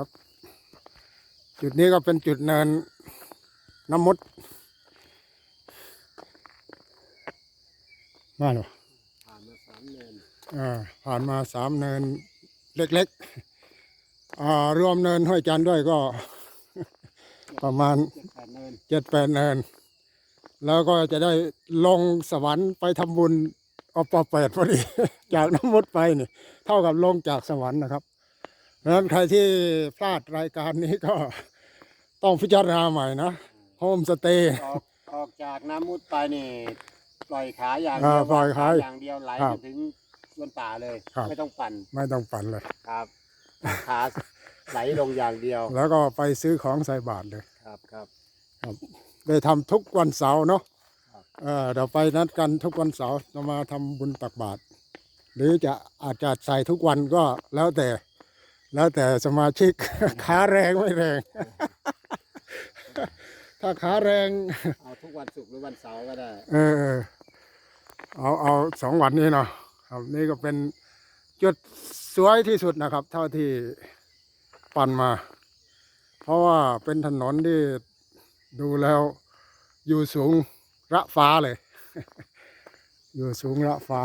ครับ จุดนี้ก็เป็นจุดเนินน้ำมุดมาหรอผ่านมาสามเนินอ่าผ่านมาสามเนินเล็กๆอ่ารวมเนินห้วยจันทร์ด้วยก็ ประมาณเจ็ดแปดเนินเจ็ดแปดเนิน แล้วก็จะได้ลงสวรรค์ไปทำบุญอปเปดพอดี จากน้ำมุดไปนี่ เท่ากับลงจากสวรรค์นะครับ เพราะฉะนั้นใครที่พลาดรายการนี้ก็ต้องพิจารณาใหม่นะโฮมสเตย์ออกออกจากน้ำมุดไปนี่ ปล่อยขาอย่างอ่าเดียวปล่อยขาอย่างเดียวไหลครัไปบถึงสวนป่าเลยครับไม่ต้องปั่นไม่ต้องปั่นเลยครับขาไหลลงอย่างเดียว แล้วก็ไปซื้อของใส่บาทเลยครับครับได้ทำทุกวันเสาร์เนาะครับเออเดี๋ยวไปนัดกันทุกวันเสาร์เรามาทำบุญตักบาตรหรือจะอาจจะใส่ทุกวันก็แล้วแต่ แล้วแต่สมาชิกขาแรงไม่แรง ถ้าขาแรง เอาทุกวันศุกร์หรือวันเสาร์ก็ได้เออเออ เอาเอาสองวันนี้เนาะครับนี่ก็เป็นจุดสวยที่สุดนะครับ เท่าที่ปั่นมา เพราะว่าเป็นถนนที่ดูแล้วอยู่สูงระฟ้าเลย อยู่สูงระฟ้า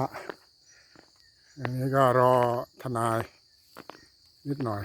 อันนี้ก็รอทนาย นิดหน่อย